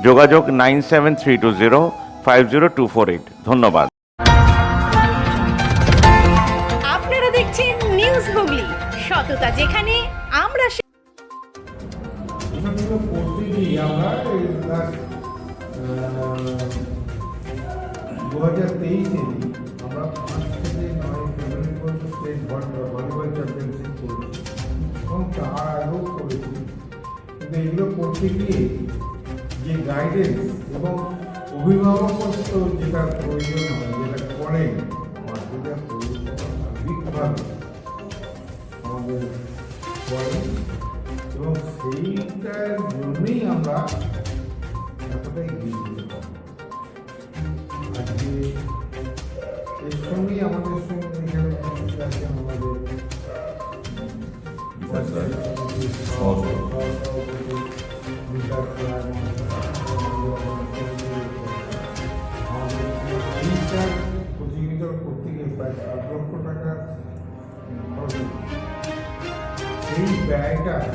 যোগাযোগ nine seven three two zero five zero two four eight. ধন্যবাদ। আপনারা দেখছেন নিউজ হুগলি। সততা যেখানে আমরা সে- এখানগুলো করতে গিয়ে আমরা এই লাস্ট দু হাজার তেইশে আমরা পাঁচ থেকে নয় ফেব্রুয়ারি পর্যন্ত স্টেট ভলিবল চ্যাম্পিয়নশিপ করেছি। এবং তার আগেও করেছি। কিন্তু এগুলো করতে গিয়ে যে গাইডেন্স এবং অভিভাবকত্ব যেটা প্রয়োজন হয়, যেটা করেন মাধ্যমিক সার্বিকভাবে আমাদের করেন এবং সেইটার জন্যই আমরা এতটাই এগিয়ে আজকে এর সঙ্গেই আমাদের সঙ্গে এখানে আছেন আমাদের ব্যয়টা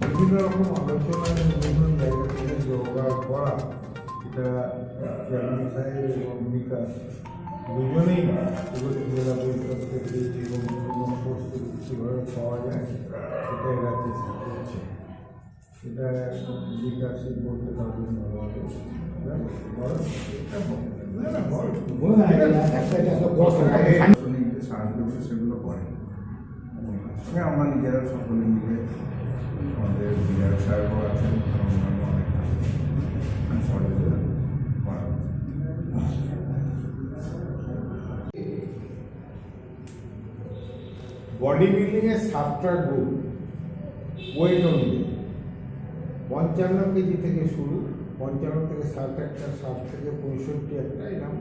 বিভিন্ন রকম আলোচনায় বিভিন্ন জায়গা থেকে জোগাড় করা এটা চেয়ারম্যান সাহেব এবং বিকাশ দুজনেই জেলা পরিষদ থেকে এবং কীভাবে পাওয়া যায় সেটা এরা চেষ্টা করছে এটা বিকাশই বলতে পারবেন ভালোভাবে বলো, এটা বলো। না, না, বলো। শুনে যে সাহায্য সেগুলো করে সঙ্গে আমরা নিজেরা সকলে মিলে আমাদের বিধায়ক সাহেবও আছেন অন্যান্য অনেক সহযোগিতা। বডি বিল্ডিংয়ের সাতটা গ্রুপ ওয়েট অনুযায়ী পঞ্চান্ন কেজি থেকে শুরু, পঞ্চান্ন থেকে ষাট একটা ষাট থেকে পঁয়ষট্টি একটা এরকম।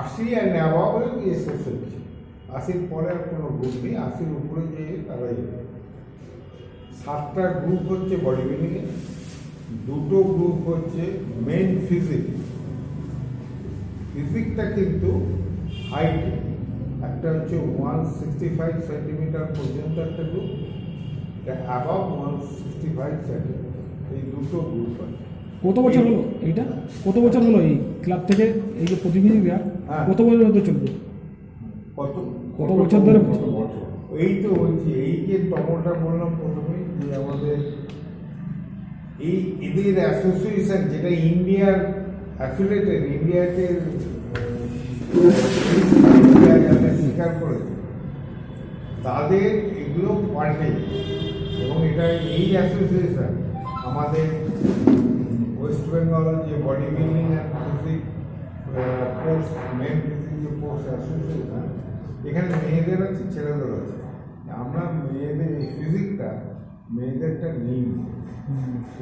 আশি আর নেওয়া হয়ে গিয়ে শেষ হচ্ছে। আশির পরে আর কোনো গ্রুপ নেই। আশির উপরে যেয়ে তারাই সাতটা গ্রুপ হচ্ছে বডি বিল্ডিংয়ে দুটো গ্রুপ হচ্ছে মেন ফিজিক্স ফিজিকটা কিন্তু হাইট একটা হচ্ছে ওয়ান সিক্সটি ফাইভ সেন্টিমিটার পর্যন্ত একটা group above one sixty five centimetre এই দুটো গ্রুপ আছে। কত বছর হলো এইটা? কত বছর হলো এই ক্লাব থেকে এই যে প্রতিনিধিরা? হ্যাঁ। কত বছর হতে চলবে? কত কত বছর ধরে এই তো বলছি এই যে তমটা বললাম প্রথমেই যে আমাদের এই এদের অ্যাসোসিয়েশন যেটা ইন্ডিয়ার অ্যাফিলেটেড ইন্ডিয়াতে স্বীকার করেছে তাদের এগুলো পাল্টে এবং এটা এই অ্যাসোসিয়েশন আমাদের ওয়েস্ট বেঙ্গল যে body building and physique course men physique যে কোর্স অ্যাসোসিয়েশন এখানে মেয়েদের আছে ছেলেদের আছে। আমরা মেয়েদের এই ফিজিকটা মেয়েদেরটা নেই।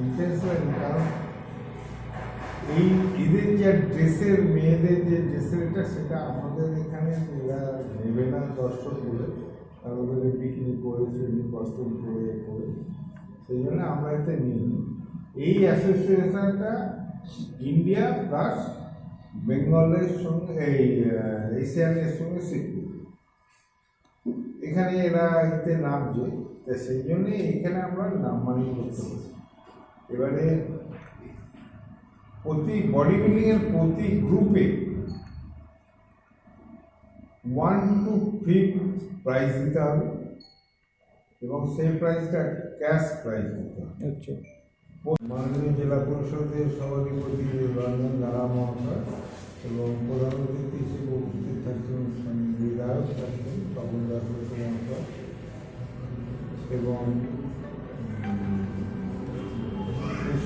ইন্টেনশনাল কারণ এই এদের যে ড্রেসের মেয়েদের যে ড্রেসেরটা সেটা আমাদের এখানে এরা নেবে না দর্শক বলে আর ওদের বিক্রি করে সেদিন কস্টিউম করে করে। সেই জন্য আমরা এতে নিই। এই অ্যাসোসিয়েশনটা ইন্ডিয়া প্লাস বেঙ্গলের সঙ্গে, এই এশিয়ানের সঙ্গে স্বীকৃতি এখানে এরা এতে নামছে তা সেই জন্যে এখানে আমরা নামমানি করতে পারি এবারে প্রতি বডি বিল্ডিংয়ের প্রতি গ্রুপে ওয়ান টু ফিফ প্রাইজ দিতে হবে এবং সেই প্রাইজটা ক্যাশ প্রাইজ দিতে হবে। আচ্ছা। মাননীয় জেলা পরিষদের সভাধিপতি রঞ্জন দারা মহাশয় এবং প্রধান অতিথি হিসেবে উপস্থিত থাকছেন স্বামী বিধায়ক থাকছেন তপন দাস মহাশয় এবং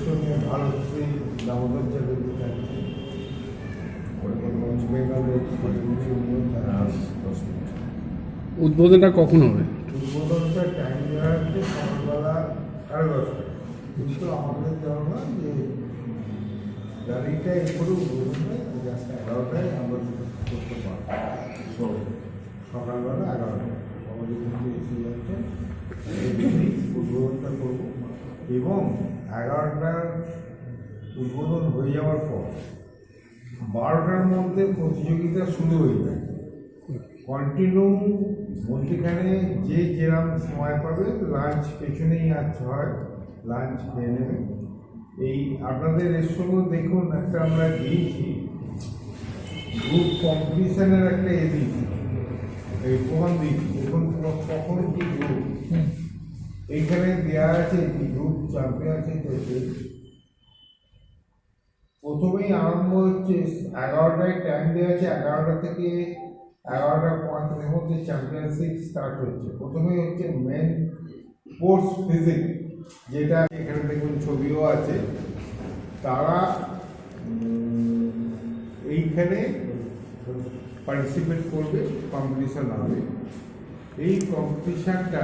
সঙ্গে ভারতশ্রী দামোদর চ্যাটার্জি থাকছেন দশ উদ্বোধনটা কখন হবে? উদ্বোধনটা টাইম দেওয়া হচ্ছে সকালবেলা সাড়ে দশটা কিন্তু আমাদের হয় যে গাড়িটা এরপরেও বলুন এগারোটায় আমরা করতে পারব। সকালবেলা এগারোটায় আমাদের এসে যাচ্ছে উদ্বোধনটা করব। এবং এগারোটার উদ্বোধন হয়ে যাওয়ার পর বারোটার মধ্যে প্রতিযোগিতা শুরু হয়ে যায়। কন্টিনিউ মধ্যখানে যে যেরকম সময় পাবে লাঞ্চ পেছনেই আছে হয়। লাঞ্চ খেয়ে নেবে এই আপনাদের এর সঙ্গে দেখুন একটা আমরা দিয়েছি। গ্রুপ কম্পিটিশনের একটা এ দিয়েছি। এই প্রমাণ দিয়েছি। দেখুন কখন কি গ্রুপ এইখানে দেওয়া আছে কি গ্রুপ চ্যাম্পিয়নশিপ হচ্ছে প্রথমেই আরম্ভ হচ্ছে এগারোটায় টাইম দেওয়া আছে। এগারোটা থেকে এগারোটা পঁয়ত্রিশের মধ্যে চ্যাম্পিয়নশিপ স্টার্ট হচ্ছে। প্রথমেই হচ্ছে মেন স্পোর্টস ফিজিক্স যেটা এখানে দেখুন ছবিও আছে। তারা এইখানে পার্টিসিপেট করবে কম্পিটিশন হবে। এই কম্পিটিশানটা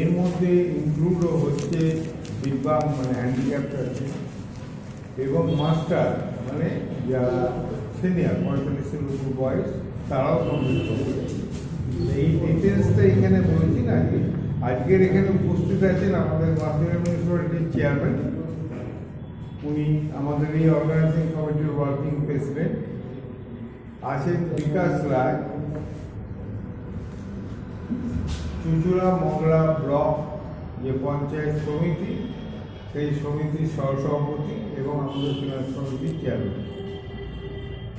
এর মধ্যে ইনক্লুড হচ্ছে দিব্যাং মানে হ্যান্ডিক্যাপ্ট আছে এবং মাস্টার মানে যারা সিনিয়র পঁয়তাল্লিশের বয়স, তারাও কমপ্লিট করবে। এই ডিটেলসটা এখানে বলছি না আজকের এখানে উপস্থিত আছেন আমাদের মাধ্যমিক মিউনিসিপ্যালিটির চেয়ারম্যান উনি আমাদের এই অর্গানাইজিং কমিটির ওয়ার্কিং প্রেসিডেন্ট আছেন বিকাশ রায়। চুচুড়া মংলা ব্লক যে পঞ্চায়েত সমিতি, সেই সমিতির সহসভাপতি এবং আমাদের ফিনান্স সমিতির চেয়ারম্যান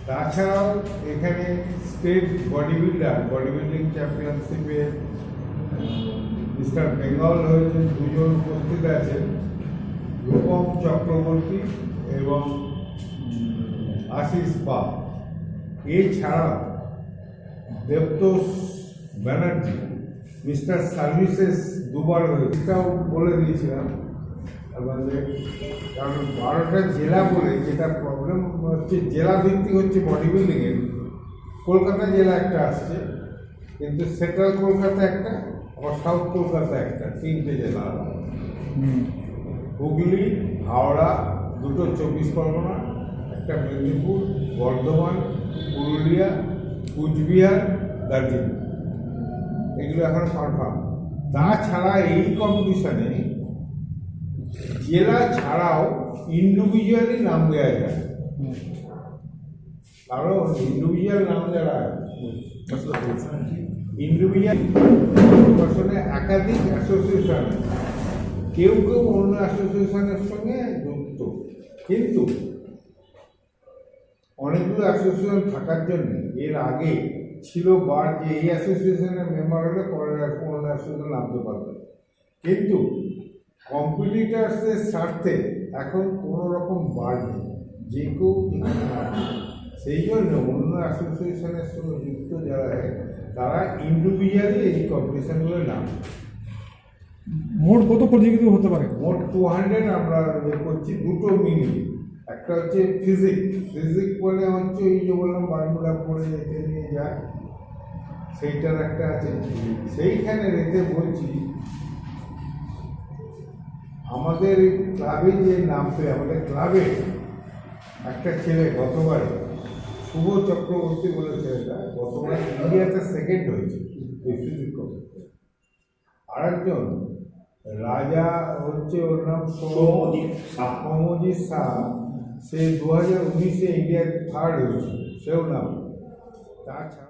তাছাড়াও এখানে state body builder body building চ্যাম্পিয়নশিপে মিস্টার বেঙ্গল হয়েছে দুজন উপস্থিত আছেন। রূপম চক্রবর্তী এবং আশিস পা এছাড়া দেবতোষ ব্যানার্জি, মিস্টার সার্ভিসেস দুবার হয়েছে এটাও বলে দিয়েছিলাম। কারণ বারোটা জেলা বলে যেটা প্রবলেম হচ্ছে, জেলা ভিত্তিক হচ্ছে বডি বিল্ডিংয়ের কলকাতা জেলা একটা আসছে, কিন্তু সেন্ট্রাল কলকাতা একটা আবার সাউথ কলকাতা একটা তিনটে জেলা হুগলি হাওড়া দুটো চব্বিশ পরগনা একটা মেদিনীপুর বর্ধমান পুরুলিয়া কুচবিহার দার্জিলিং। এগুলো এখন কনফার্ম তাছাড়া এই কম্পিটিশনে জেলা ছাড়াও ইন্ডিভিজুয়ালি নাম দেওয়া যায়। কারণ ইন্ডিভিজুয়াল নাম যারা ইন্ডিভিজুয়াল একাধিক অ্যাসোসিয়েশন কেউ কেউ অন্য অ্যাসোসিয়েশনের সঙ্গে যুক্ত। কিন্তু অনেকগুলো অ্যাসোসিয়েশন থাকার জন্য এর আগে ছিল বার যে এই অ্যাসোসিয়েশনের মেম্বার হলে পরের অন্য অ্যাসোসিয়েশন নামতে পারবে। কিন্তু কম্পিটিটার্সের স্বার্থে এখন কোনো রকম বার নেই। যে কেউ সেই জন্য অন্য অ্যাসোসিয়েশনের সঙ্গে যুক্ত যারা তারা ইন্ডিভিজুয়ালি এই কম্পিটিশনগুলো নামবে মোট কত প্রতিযোগিতা হতে পারে? মোট টু হান্ড্রেড আমরা ইয়ে করছি দুটো মিনিট একটা হচ্ছে ফিজিক ফিজিক বলে হচ্ছে ওই যে বললাম বারমুড়া পড়ে যেতে নিয়ে যায় সেইটার একটা আছে। সেইখানে রেখে বলছি আমাদের ক্লাবে যে নাম পেয়ে আমাদের ক্লাবে একটা ছেলে গতবারে শুভ চক্রবর্তী বলে ছেলেটা গতবার ইন্ডিয়াতে সেকেন্ড হয়েছে ফিজিক্স কম্পিটিশনে আরেকজন রাজা হচ্ছে ওর নাম সৌমজিৎ সৌমজিৎ শাহ। সে দু হাজার উনিশে ইন্ডিয়ার থার্ড হয়েছে। সেও নাম। তাছাড়া